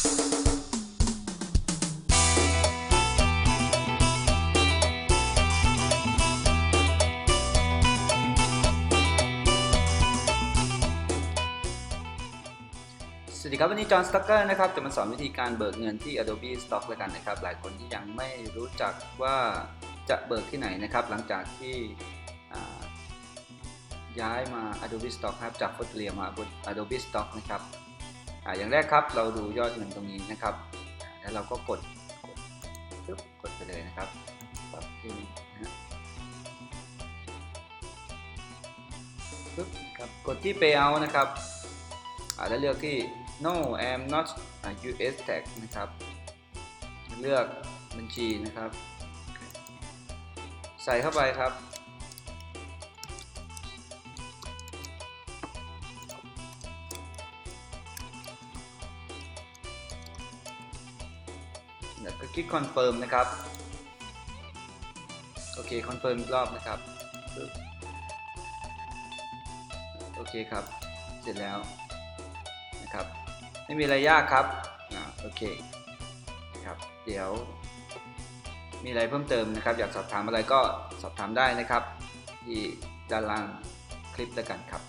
สวัสดีครับวันนี้จอห์นสต็อกเกอร์นะครับจะมาสอนวิธีการเบิกเงินที่ Adobe Stock แล้วกันนะครับ หลายคนที่ยังไม่รู้จักว่าจะเบิกที่ไหนนะครับ หลังจากที่ย้ายมา Adobe Stock ครับจาก f o t l i a มา Adobe Stock นะครับ อ่าอย่างแรกครับเราดูยอดเงินตรงนี้นะครับ แล้วเราก็กดกดปึ๊บกดไปเลยนะครับปรับขึ้นนะปึ๊บครับกดที่ Payout นะครับอ่าแล้วเลือกที่ no I'm not US tax นะครับ เลือกบัญชีนะครับ ใส่เข้าไปครับ แล้วก็คลิก confirm นะครับ โอเค confirm อีกรอบนะครับปึ๊บโอเคครับ เสร็จแล้วนะครับ ไม่มีอะไรยากครับอ่าโอเคนะครับ เดี๋ยว มีอะไรเพิ่มเติมนะครับ อยากสอบถามอะไรก็สอบถามได้นะครับ ที่ด้านล่างคลิปแล้วกันครับ